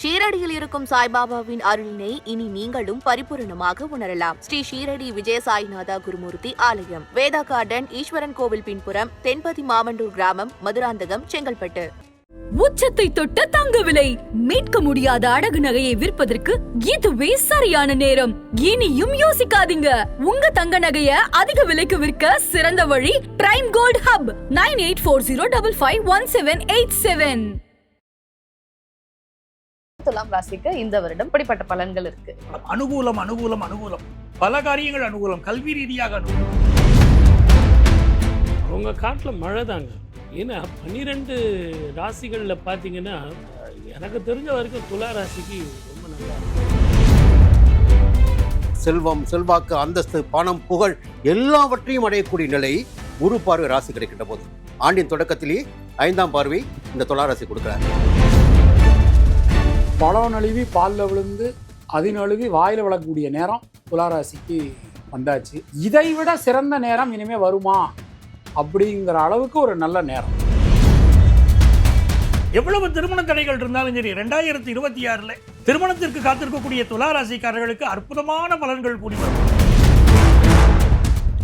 ஷீரடியில் இருக்கும் சாய்பாபாவின் அருளினை இனி நீங்களும் பரிபூரணமாக உணரலாம். ஸ்ரீ ஷீரடி விஜய சாய்நாதா குருமூர்த்தி ஆலயம். வேதா கார்டன் ஈஸ்வரன் கோவில் பின்புறம் தென்பதி மாவண்டூர் கிராமம் மதுராந்தகம் செங்கல்பட்டு. உச்சத்தை தொட்ட தங்க விலை. மீட்க முடியாத அடகு நகையை விற்பதற்கு இதுவே சரியான நேரம். இனியும் யோசிக்காதீங்க. உங்க தங்க நகைய அதிக விலைக்கு விற்க சிறந்த வழி prime gold hub nine eight four zero double five one seven eight seven துலாம் ராசிக்கு இந்த வருடம் இப்படிப்பட்ட பலன்கள் இருக்கு. அனுகூலம் அனுகூலம் அனுகூலம். பல காரியங்கள் அனுகூலம். கல்வி ரீதியாக அனுகூலம். அவங்க காட்டில் மழை தாங்க. ஏன்னா பன்னிரெண்டு ராசிகளில் பார்த்தீங்கன்னா எனக்கு தெரிஞ்ச வரைக்கும் துலா ராசிக்கு ரொம்ப நல்லா இருக்கு. செல்வம் செல்வாக்கு அந்தஸ்து பணம் புகழ் எல்லாவற்றையும் அடையக்கூடிய நிலை குரு பார்வை ராசி கிடைக்கின்ற போது. ஆண்டின் தொடக்கத்திலேயே ஐந்தாம் பார்வை இந்த துளாராசி கொடுக்கிறார். பழம் நழுவி பாலில் விழுந்து அது நழுவி வாயில் விளக்கக்கூடிய நேரம் துளாராசிக்கு வந்தாச்சு. இதை விட சிறந்த நேரம் இனிமே வருமா? அப்படிங்கிற அளவுக்கு ஒரு நல்ல நேரம். எவ்வளவு திருமண தடைகள் இருந்தாலும் சரி ரெண்டாயிரத்தி இருபத்தி ஆறில் திருமணத்திற்கு காத்திருக்கக்கூடிய துளாராசிக்காரர்களுக்கு அற்புதமான பலன்கள் கூடி வரும்.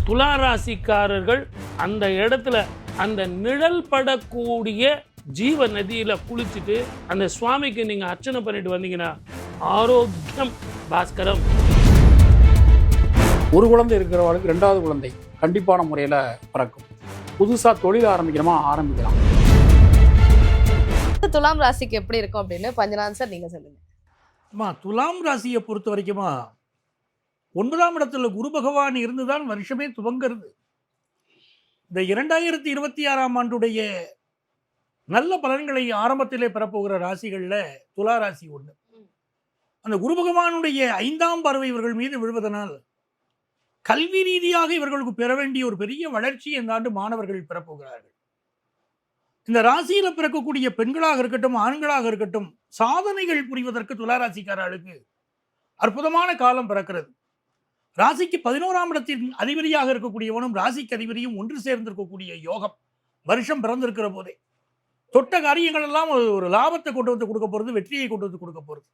துளாராசிக்காரர்கள் அந்த இடத்துல அந்த நிழல் படக்கூடிய ஜீவ நதியில குளிச்சுட்டு அந்த சுவாமிக்கு நீங்க அர்ச்சனை பண்ணிட்டு வந்தீங்கன்னா ஆரோக்கியம் பாஸ்கரம். ஒரு குழந்தை இருக்கிறவங்களுக்கு ரெண்டாவது குழந்தை கண்டிப்பான முறையில் பிறக்கும். புதுசாக தொழில் ஆரம்பிக்கிறோமா ஆரம்பிக்கலாம். துலாம் ராசிக்கு எப்படி இருக்கும் அப்படின்னு பஞ்சநாதன் சார் நீங்க சொல்லுங்க. அம்மா துலாம் ராசியை பொறுத்த வரைக்குமா ஒன்பதாம் இடத்துல குரு பகவான் இருந்துதான் வருஷமே துவங்கிறது. இந்த இரண்டாயிரத்தி இருபத்தி ஆறாம் ஆண்டுடைய நல்ல பலன்களை ஆரம்பத்திலே பெறப்போகிற ராசிகளில் துலா ராசி ஒன்று அந்த குரு பகவானுடைய ஐந்தாம் பார்வை இவர்கள் மீது விழுவதனால் கல்வி ரீதியாக இவர்களுக்கு பெற வேண்டிய ஒரு பெரிய வளர்ச்சி இந்த ஆண்டு மாணவர்கள் பெறப்போகிறார்கள். இந்த ராசியில பிறக்கக்கூடிய பெண்களாக இருக்கட்டும் ஆண்களாக இருக்கட்டும் சாதனைகள் புரிவதற்கு துளாராசிக்காரர்களுக்கு அற்புதமான காலம் பிறக்கிறது. ராசிக்கு பதினோராம் இடத்தின் அதிபதியாக இருக்கக்கூடியவனும் ராசிக்கு அதிபதியும் ஒன்று சேர்ந்திருக்கக்கூடிய யோகம் வருஷம் பிறந்திருக்கிற போதே. தொட்ட காரியங்கள் எல்லாம் ஒரு- ஒரு லாபத்தை கொண்டு வந்து கொடுக்க போகிறது வெற்றியை கொண்டு வந்து கொடுக்க போகிறது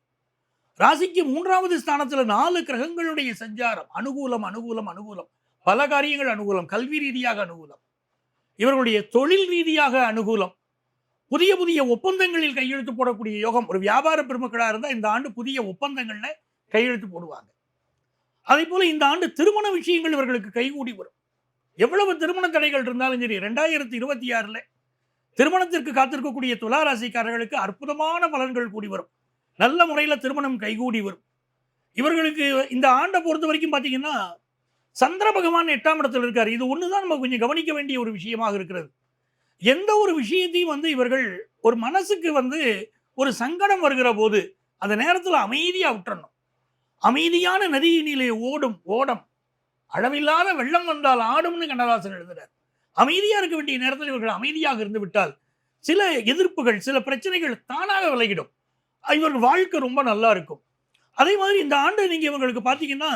ராசிக்கு மூன்றாவது ஸ்தானத்தில் நாலு கிரகங்களுடைய சஞ்சாரம் அனுகூலம் அனுகூலம் அனுகூலம். பல காரியங்கள் அனுகூலம் கல்வி ரீதியாக அனுகூலம். இவர்களுடைய தொழில் ரீதியாக அனுகூலம். புதிய புதிய ஒப்பந்தங்களில் கையெழுத்து போடக்கூடிய யோகம். ஒரு வியாபார பெருமக்களாக இருந்தால் இந்த ஆண்டு புதிய ஒப்பந்தங்களில் கையெழுத்து போடுவாங்க. அதே போல் இந்த ஆண்டு திருமண விஷயங்கள் இவர்களுக்கு கைகூடி வரும். எவ்வளவு திருமண தடைகள் இருந்தாலும் சரி ரெண்டாயிரத்தி இருபத்தி ஆறுல திருமணத்திற்கு காத்திருக்கக்கூடிய துலா ராசிக்காரர்களுக்கு அற்புதமான பலன்கள் கூடி வரும். நல்ல முறையில் திருமணம் கைகூடி வரும். இவர்களுக்கு இந்த ஆண்டை பொறுத்த வரைக்கும் பார்த்தீங்கன்னா சந்திர பகவான் எட்டாம் இடத்தில் இருக்கார். இது ஒன்று தான் நம்ம கொஞ்சம் கவனிக்க வேண்டிய ஒரு விஷயமாக இருக்கிறது. எந்த ஒரு விஷயத்தையும் வந்து இவர்கள் ஒரு மனசுக்கு வந்து ஒரு சங்கடம் வருகிற போது அந்த நேரத்தில் அமைதியாக விட்டுறணும். அமைதியான நதியினிலே ஓடும் ஓடம். அளவில்லாத வெள்ளம் வந்தால் ஆடும்னு கண்ணதாசன் எழுதுறார். அமைதியாக இருக்க வேண்டிய நேரத்தில் இவர்கள் அமைதியாக இருந்து விட்டால் சில எதிர்ப்புகள் சில பிரச்சனைகள் தானாக விலகிடும். இவர்கள் வாழ்க்கை ரொம்ப நல்லா இருக்கும். அதே மாதிரி இந்த ஆண்டு நீங்கள் இவங்களுக்கு பார்த்தீங்கன்னா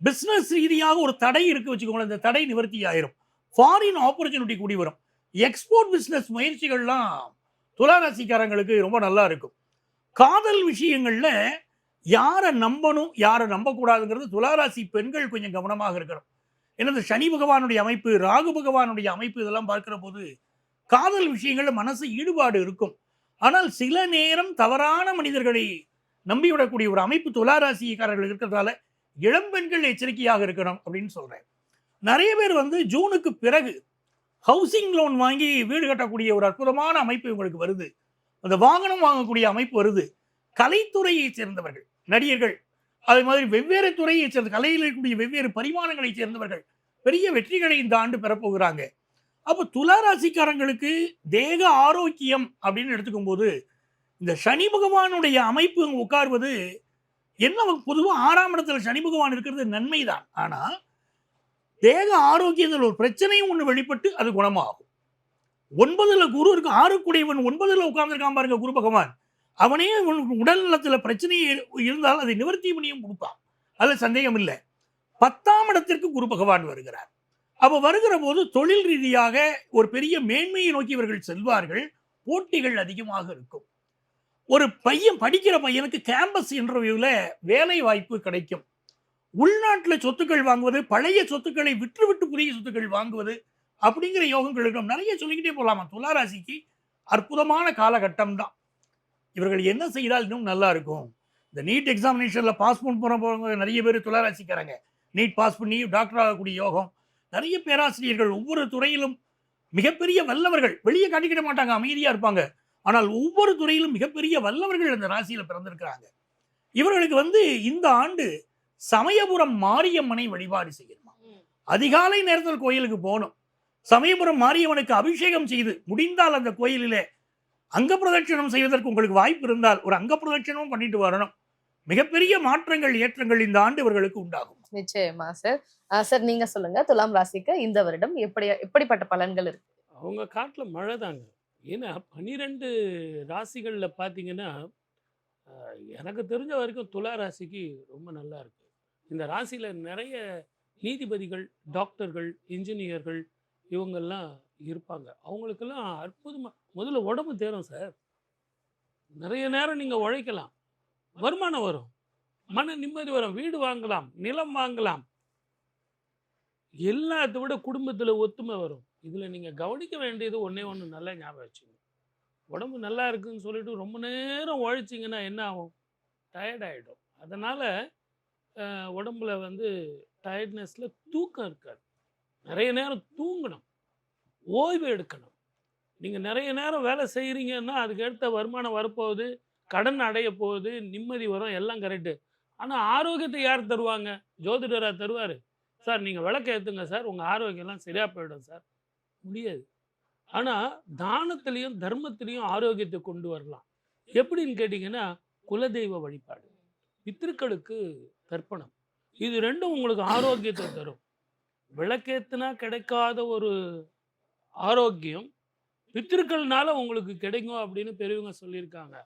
பிஸ்னஸ் ரீதியாக ஒரு தடை இருக்கு வச்சுக்கோங்களேன். இந்த தடை நிவர்த்தி ஆயிரும். ஃபாரின் ஆப்பர்ச்சுனிட்டி கூடி வரும். எக்ஸ்போர்ட் பிஸ்னஸ் முயற்சிகள்லாம் துளாராசிக்காரங்களுக்கு ரொம்ப நல்லா இருக்கும். காதல் விஷயங்களில் யாரை நம்பணும் யாரை நம்பக்கூடாதுங்கிறது துளாராசி பெண்கள் கொஞ்சம் கவனமாக இருக்கணும். எனது சனி பகவானுடைய அமைப்பு ராகு பகவானுடைய அமைப்பு இதெல்லாம் பார்க்கிற போது காதல் விஷயங்களில் மனசு ஈடுபாடு இருக்கும். ஆனால் சில நேரம் தவறான மனிதர்களை நம்பிவிடக்கூடிய ஒரு அமைப்பு துளாராசிக்காரர்கள் இருக்கிறதால இளம் பெண்கள் எச்சரிக்கையாக இருக்கணும் அப்படின்னு சொல்கிறேன் நிறைய பேர் வந்து ஜூனுக்கு பிறகு ஹவுசிங் லோன் வாங்கி வீடு கட்டக்கூடிய ஒரு அற்புதமான அமைப்பு இவங்களுக்கு வருது. அந்த வாகனம் வாங்கக்கூடிய அமைப்பு வருது. கலைத்துறையை சேர்ந்தவர்கள் நடிகர்கள் அதே மாதிரி வெவ்வேறு துறையை சேர்ந்த கலையில் இருக்கக்கூடிய வெவ்வேறு பரிமாணங்களை சேர்ந்தவர்கள் பெரிய வெற்றிகளை இந்த ஆண்டு பெறப்போகிறாங்க அப்போ துளாராசிக்காரங்களுக்கு தேக ஆரோக்கியம் அப்படின்னு எடுத்துக்கும் போது இந்த சனி பகவானுடைய அமைப்பு உட்கார்வது என்ன பொதுவாக ஆறாம் இடத்துல சனி பகவான் இருக்கிறது நன்மைதான். ஆனால் தேக ஆரோக்கியத்தில் ஒரு பிரச்சனையும் ஒன்று வெளிப்பட்டு அது குணமாகும். ஒன்பதுல குரு இருக்கு ஆறு குடையவன் ஒன்பதுல உட்கார்ந்துருக்கான் பாருங்க குரு பகவான். அவனே உடல் நலத்தில் பிரச்சனை இருந்தால் அதை நிவர்த்தி பண்ணியும் கொடுப்பான். அதில் சந்தேகம் இல்லை. பத்தாம் இடத்திற்கு குரு பகவான் வருகிறார். அப்போ வருகிற போது தொழில் ரீதியாக ஒரு பெரிய மேன்மையை நோக்கி இவர்கள் செல்வார்கள். போட்டிகள் அதிகமாக இருக்கும். ஒரு பையன் படிக்கிற பையனுக்கு கேம்பஸ் இன்டர்வியூவில் வேலை வாய்ப்பு கிடைக்கும். உள்நாட்டில் சொத்துக்கள் வாங்குவது பழைய சொத்துக்களை விற்று விட்டு புதிய சொத்துக்கள் வாங்குவது அப்படிங்கிற யோகங்கள் இருக்கும். நிறைய சொல்லிக்கிட்டே போகலாமா துளாராசிக்கு அற்புதமான காலகட்டம் தான் இவர்கள் என்ன செய்தால் இன்னும் நல்லா இருக்கும்? இந்த நீட் எக்ஸாமினேஷனில் பாஸ் பண்ண போகிற போகிறவங்க நிறைய பேர் துளாராசிக்காரங்க. நீட் பாஸ் பண்ணி டாக்டர் ஆகக்கூடிய யோகம். நிறைய பேராசிரியர்கள் ஒவ்வொரு துறையிலும் மிகப்பெரிய வல்லவர்கள். வெளியே காட்டிக்கிட மாட்டாங்க அமைதியாக இருப்பாங்க. ஆனால் ஒவ்வொரு துறையிலும் மிகப்பெரிய வல்லவர்கள் இந்த ராசியில் பிறந்திருக்கிறாங்க. இவர்களுக்கு வந்து இந்த ஆண்டு சமயபுரம் மாரியம்மனை வழிபாடு செய்யணுமா? அதிகாலை நேரத்தில் கோயிலுக்கு போகணும். சமயபுரம் மாரியம்மனுக்கு அபிஷேகம் செய்து முடிந்தால் அந்த கோயிலிலே அங்க பிரதட்சணம் செய்வதற்கு உங்களுக்கு வாய்ப்பு இருந்தால் ஒரு அங்க பிரதட்சணமும் பண்ணிட்டு வரணும். மிகப்பெரிய மாற்றங்கள் ஏற்றங்கள் இந்த ஆண்டு இவர்களுக்கு உண்டாகும். நிச்சயமா சார் சார் நீங்க சொல்லுங்க. துலாம் ராசிக்கு இந்த வருடம் எப்படி எப்படிப்பட்ட பலன்கள் இருக்கு? அவங்க காட்டில் மழை தாங்க. ஏன்னா பன்னிரெண்டு ராசிகளில் பார்த்தீங்கன்னா எனக்கு தெரிஞ்ச வரைக்கும் துலா ராசிக்கு ரொம்ப நல்லா இருக்கு. இந்த ராசியில் நிறைய நீதிபதிகள் டாக்டர்கள் இன்ஜினியர்கள் இவங்கெல்லாம் இருப்பாங்க. அவங்களுக்கெல்லாம் அற்புதமாக முதல்ல உடம்பு தேரும் சார். நிறைய நேரம் நீங்கள் உழைக்கலாம். வருமானம் வரும். மன நிம்மதி வரும். வீடு வாங்கலாம் நிலம் வாங்கலாம். எல்லாத்த விட குடும்பத்தில் ஒத்துமை வரும். இதில் நீங்கள் கவனிக்க வேண்டியது ஒன்றே ஒன்று நல்லா ஞாபகம் வச்சுங்க உடம்பு நல்லா இருக்குன்னு சொல்லிட்டு ரொம்ப நேரம் உழைச்சிங்கன்னா என்ன ஆகும்? டயர்ட் ஆகிடும் அதனால் உடம்புல வந்து டயர்ட்னஸில் தூக்கம் இருக்காது. நிறைய நேரம் தூங்கணும் ஓய்வு எடுக்கணும். நீங்கள் நிறைய நேரம் வேலை செய்கிறீங்கன்னா அதுக்கடுத்த வருமானம் வரப்போகுது கடன் அடைய போகுது நிம்மதி வரும் எல்லாம் கரெக்டு ஆனால் ஆரோக்கியத்தை யார் தருவாங்க? ஜோதிடராக தருவார். சார் நீங்கள் விளக்க ஏற்றுங்க சார் உங்கள் ஆரோக்கியம்லாம் சரியாக போயிடும் சார். முடியாது. ஆனால் தானத்துலேயும் தர்மத்திலையும் ஆரோக்கியத்தை கொண்டு வரலாம். எப்படின்னு கேட்டிங்கன்னா குலதெய்வ வழிபாடு. பித்திருக்களுக்கு தர்ப்பணம். இது ரெண்டும் உங்களுக்கு ஆரோக்கியத்தை தரும். விளக்கேத்துனா கிடைக்காத ஒரு ஆரோக்கியம் பித்திருக்கள்னால உங்களுக்கு கிடைக்கும் அப்படின்னு பெரியவங்க சொல்லியிருக்காங்க.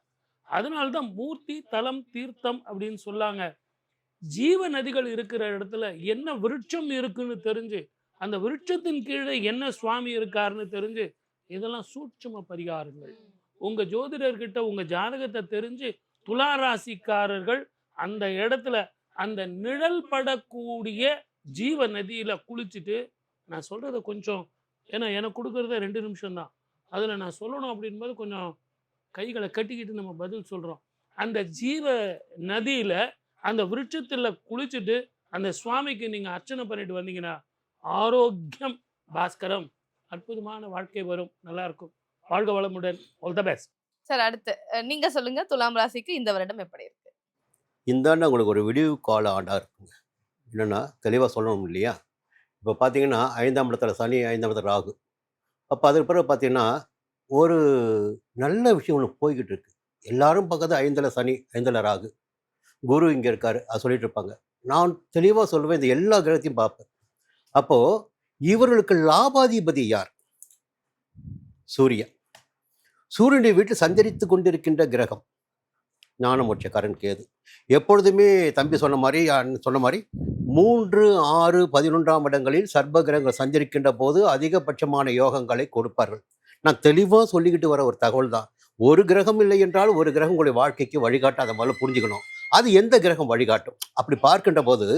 அதனால தான் மூர்த்தி தலம் தீர்த்தம் அப்படின்னு சொல்லாங்க. ஜீவ நதிகள் இருக்கிற இடத்துல என்ன விருட்சம் இருக்குன்னு தெரிஞ்சு அந்த விருட்சத்தின் கீழே என்ன சுவாமி இருக்காருன்னு தெரிஞ்சு இதெல்லாம் சூட்சும பரிகாரங்கள். உங்க ஜோதிடர்கிட்ட உங்க ஜாதகத்தை தெரிஞ்சு துலா ராசிக்காரர்கள் அந்த இடத்துல அந்த நிழல் படக்கூடிய ஜீவ நதியில குளிச்சுட்டு நான் சொல்றத கொஞ்சம் ஏன்னா எனக்கு கொடுக்கறத ரெண்டு நிமிஷம் தான் அதுல நான் சொல்லணும் அப்படின்போது கொஞ்சம் கைகளை கட்டிக்கிட்டு நம்ம பதில் சொல்றோம். அந்த ஜீவ நதியில அந்த விருட்சத்துல குளிச்சுட்டு அந்த சுவாமிக்கு நீங்க அர்ச்சனை பண்ணிட்டு வந்தீங்கன்னா ஆரோக்கியம் பாஸ்கரம் அற்புதமான வாழ்க்கை வரும். நல்லா இருக்கும். வாழ்க வளமுடன். ஆல் த பெஸ்ட் சார் அடுத்து அஹ், நீங்க சொல்லுங்க துலாம் ராசிக்கு இந்த வருடம் எப்படி இருக்கு? இந்த ஆண்டு உங்களுக்கு ஒரு விடிவு கால ஆண்டாக இருக்குங்க. என்னென்னா தெளிவாக சொல்லணும் இல்லையா? இப்போ பார்த்தீங்கன்னா ஐந்தாம் இடத்துல சனி ஐந்தாம் இடத்துல ராகு. அப்போ அதுக்கு பிறகு பார்த்தீங்கன்னா ஒரு நல்ல விஷயம் ஒன்று போய்கிட்டு இருக்கு. எல்லாரும் பக்கத்து ஐந்தில் சனி ஐந்தில் ராகு. குரு இங்கே இருக்கார் அது சொல்லிட்டு இருப்பாங்க. நான் தெளிவாக சொல்லுவேன் இந்த எல்லா கிரகத்தையும் பார்ப்பேன். அப்போது இவர்களுக்கு லாபாதிபதி யார்? சூரியன். சூரியனுடைய வீட்டில் சஞ்சரித்து கொண்டிருக்கின்ற கிரகம். ஞானமோட்சக்காரன் கேது. எப்பொழுதுமே தம்பி சொன்ன மாதிரி சொன்ன மாதிரி மூன்று ஆறு பதினொன்றாம் இடங்களில் சர்ப கிரகங்கள் சஞ்சரிக்கின்ற போது அதிகபட்சமான யோகங்களை கொடுப்பார்கள். நான் தெளிவாக சொல்லிக்கிட்டு வர ஒரு தகவல் தான். ஒரு கிரகம் இல்லை என்றால் ஒரு கிரகம் உங்களுடைய வாழ்க்கைக்கு வழிகாட்டாத முதல்ல புரிஞ்சுக்கணும். அது எந்த கிரகம் வழிகாட்டும்? அப்படி பார்க்கின்ற போது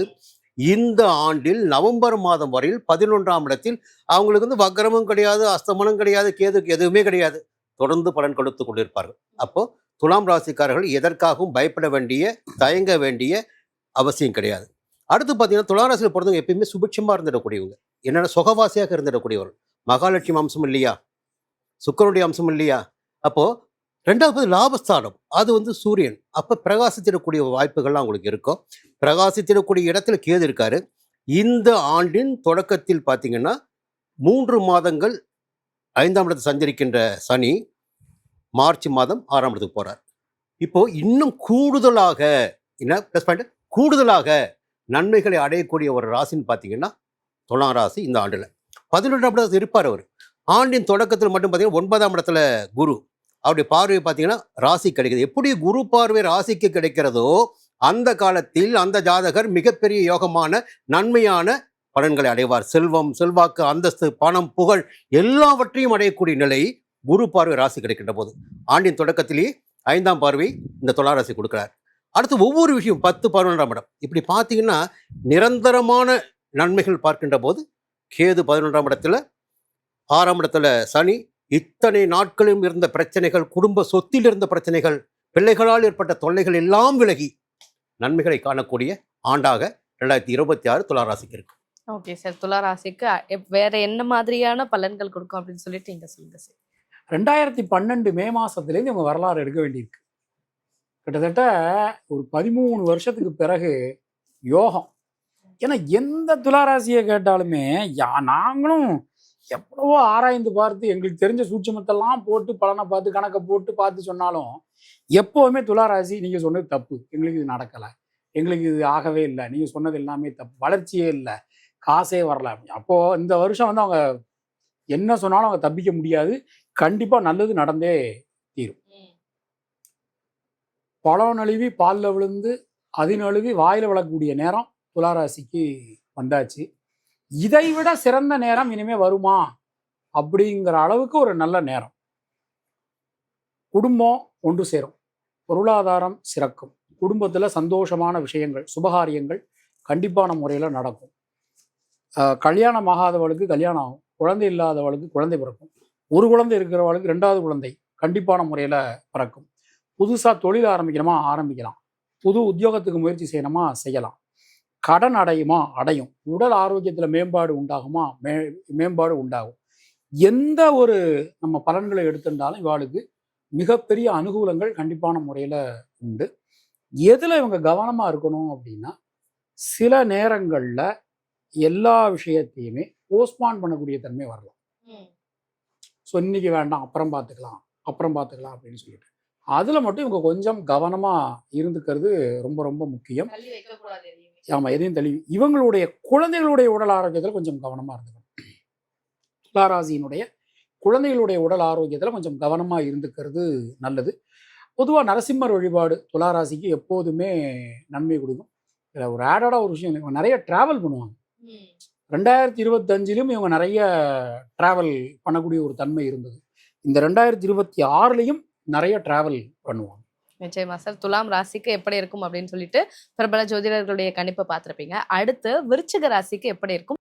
இந்த ஆண்டில் நவம்பர் மாதம் வரையில் பதினொன்றாம் இடத்தில் அவங்களுக்கு வந்து வக்ரமும் கிடையாது அஸ்தமனம் கிடையாது கேதுக்கு எதுவுமே கிடையாது. தொடர்ந்து பலன் கொடுத்து கொண்டிருப்பார்கள். அப்போது துலாம் ராசிக்காரர்கள் எதற்காகவும் பயப்பட வேண்டிய தயங்க வேண்டிய அவசியம் கிடையாது. அடுத்து பார்த்தீங்கன்னா துளாராசியில் பிறந்தவங்க எப்பயுமே சுபிட்சமாக இருந்துடக்கூடியவங்க. என்னென்ன சுகவாசியாக இருந்துடக்கூடியவர் மகாலட்சுமி அம்சம் இல்லையா? சுக்கரனுடைய அம்சம் இல்லையா? அப்போது ரெண்டாவது லாபஸ்தானம். அது வந்து சூரியன். அப்போ பிரகாசித்திடக்கூடிய வாய்ப்புகள்லாம் அவங்களுக்கு இருக்கும். பிரகாசித்திடக்கூடிய இடத்துல கேது இருக்காரு. இந்த ஆண்டின் தொடக்கத்தில் பார்த்தீங்கன்னா மூன்று மாதங்கள் ஐந்தாம் இடத்தை சஞ்சரிக்கின்ற சனி மார்ச் மாதம் ஆறாம் இடத்துக்கு போகிறார் இப்போ இன்னும் கூடுதலாக என்ன ப்ளஸ் பாயிண்ட் கூடுதலாக நன்மைகளை அடையக்கூடிய ஒரு ராசின்னு பார்த்தீங்கன்னா துலாம் ராசி இந்த ஆண்டில். பதினொன்றாம் இடத்துல இருப்பார் அவர். ஆண்டின் தொடக்கத்தில் மட்டும் பார்த்தீங்கன்னா ஒன்பதாம் இடத்துல குரு. அவருடைய பார்வை பார்த்தீங்கன்னா ராசி கிடைக்குது. எப்படி குரு பார்வை ராசிக்கு கிடைக்கிறதோ அந்த காலத்தில் அந்த ஜாதகர் மிகப்பெரிய யோகமான நன்மையான பலன்களை அடைவார். செல்வம் செல்வாக்கு அந்தஸ்து பணம் புகழ் எல்லாவற்றையும் அடையக்கூடிய நிலை குரு பார்வை ராசி கிடைக்கின்ற போது. ஆண்டின் தொடக்கத்திலேயே ஐந்தாம் பார்வை இந்த துளாராசி கொடுக்கிறார். அடுத்து ஒவ்வொரு விஷயம் பத்து பதினொன்றாம் இடம். இப்படி பார்த்தீங்கன்னா நிரந்தரமான நன்மைகள் பார்க்கின்ற போது கேது பதினொன்றாம் இடத்துல ஆறாம் இடத்துல சனி இத்தனை நாட்களும் இருந்த பிரச்சனைகள் குடும்ப சொத்தில் இருந்த பிரச்சனைகள் பிள்ளைகளால் ஏற்பட்ட தொல்லைகள் எல்லாம் விலகி நன்மைகளை காணக்கூடிய ஆண்டாக ரெண்டாயிரத்தி இருபத்தி ஆறு துளாராசிக்கு இருக்கு. ஓகே சார் துலா ராசிக்கு அ- எப்- வேற என்ன மாதிரியான பலன்கள் கொடுக்கும் அப்படின்னு சொல்லிட்டு நீங்க சொல்லுங்க சார் ரெண்டாயிரத்தி பன்னெண்டு மே மாசத்துலேருந்து இவங்க வரலாறு எடுக்க வேண்டியிருக்கு. கிட்டத்தட்ட ஒரு பதிமூணு வருஷத்துக்கு பிறகு யோகம். ஏன்னா எந்த துளாராசியை கேட்டாலுமே யா நாங்களும் எவ்வளவோ ஆராய்ந்து பார்த்து எங்களுக்கு தெரிஞ்ச சூட்சமத்தெல்லாம் போட்டு பலனை பார்த்து கணக்கை போட்டு பார்த்து சொன்னாலும் எப்போவுமே துளாராசி நீங்கள் சொன்னது தப்பு. எங்களுக்கு இது நடக்கலை. எங்களுக்கு இது ஆகவே இல்லை. நீங்கள் சொன்னது எல்லாமே தப்பு. வளர்ச்சியே இல்லை. காசே வரல. அப்போது இந்த வருஷம் வந்து அவங்க என்ன சொன்னாலும் அவங்க தப்பிக்க முடியாது. கண்டிப்பாக நல்லது நடந்தே தீரும். பழம் நழுவி பாலில் விழுந்து அது நழுவி வாயில் விழக்கூடிய நேரம் துளாராசிக்கு வந்தாச்சு. இதை விட சிறந்த நேரம் இனிமே வருமா? அப்படிங்கிற அளவுக்கு ஒரு நல்ல நேரம். குடும்பம் ஒன்று சேரும். பொருளாதாரம் சிறக்கும். குடும்பத்தில் சந்தோஷமான விஷயங்கள் சுபகாரியங்கள் கண்டிப்பான முறையில் நடக்கும். கல்யாணம் ஆகாதவளுக்கு கல்யாணம் ஆகும். குழந்தை இல்லாதவளுக்கு குழந்தை பிறக்கும். ஒரு குழந்தை இருக்கிறவளுக்கு ரெண்டாவது குழந்தை கண்டிப்பான முறையில் பிறக்கும். புதுசாக தொழில் ஆரம்பிக்கணுமா? ஆரம்பிக்கலாம். புது உத்தியோகத்துக்கு முயற்சி செய்யணுமா? செய்யலாம். கடன் அடையுமா? அடையும். உடல் ஆரோக்கியத்தில் மேம்பாடு உண்டாகுமா? மே மேம்பாடு உண்டாகும். எந்த ஒரு நம்ம பலன்களை எடுத்திருந்தாலும் இவாளுக்கு மிகப்பெரிய அனுகூலங்கள் கண்டிப்பான முறையில் உண்டு. எதில் இவங்க கவனமாக இருக்கணும் அப்படின்னா சில நேரங்களில் எல்லா விஷயத்தையுமே போஸ்ட்பான் பண்ணக்கூடிய தன்மை வரலாம். ஸோ இன்னைக்கு வேண்டாம் அப்புறம் பார்த்துக்கலாம் அப்புறம் பார்த்துக்கலாம் அப்படின்னு சொல்லிட்டு. அதில் மட்டும் இவங்க கொஞ்சம் கவனமாக இருந்துக்கிறது ரொம்ப ரொம்ப முக்கியம். ஆமாம் எதையும். தள்ளி இவங்களுடைய குழந்தைகளுடைய உடல் ஆரோக்கியத்தில் கொஞ்சம் கவனமாக இருந்துக்கணும் துளாராசியினுடைய குழந்தைகளுடைய உடல் ஆரோக்கியத்தில் கொஞ்சம் கவனமாக இருந்துக்கிறது நல்லது. பொதுவாக நரசிம்மர் வழிபாடு துளாராசிக்கு எப்போதுமே நன்மை கொடுக்கும். இதில் ஒரு ஆடடாக ஒரு விஷயம் இவங்க நிறைய ட்ராவல் பண்ணுவாங்க. ரெண்டாயிரத்தி இருபத்தஞ்சிலும் இவங்க நிறைய ட்ராவல் பண்ணக்கூடிய ஒரு தன்மை இருந்தது. இந்த ரெண்டாயிரத்தி இருபத்தி ஆறுலையும் நிறைய ட்ராவல் பண்ணுவாங்க நிச்சயமா சார் துலாம் ராசிக்கு எப்படி இருக்கும் அப்படின்னு சொல்லிட்டு பிரபல ஜோதிடர்களுடைய கணிப்பை பார்த்துருப்பீங்க. அடுத்து விருச்சிக ராசிக்கு எப்படி இருக்கும்?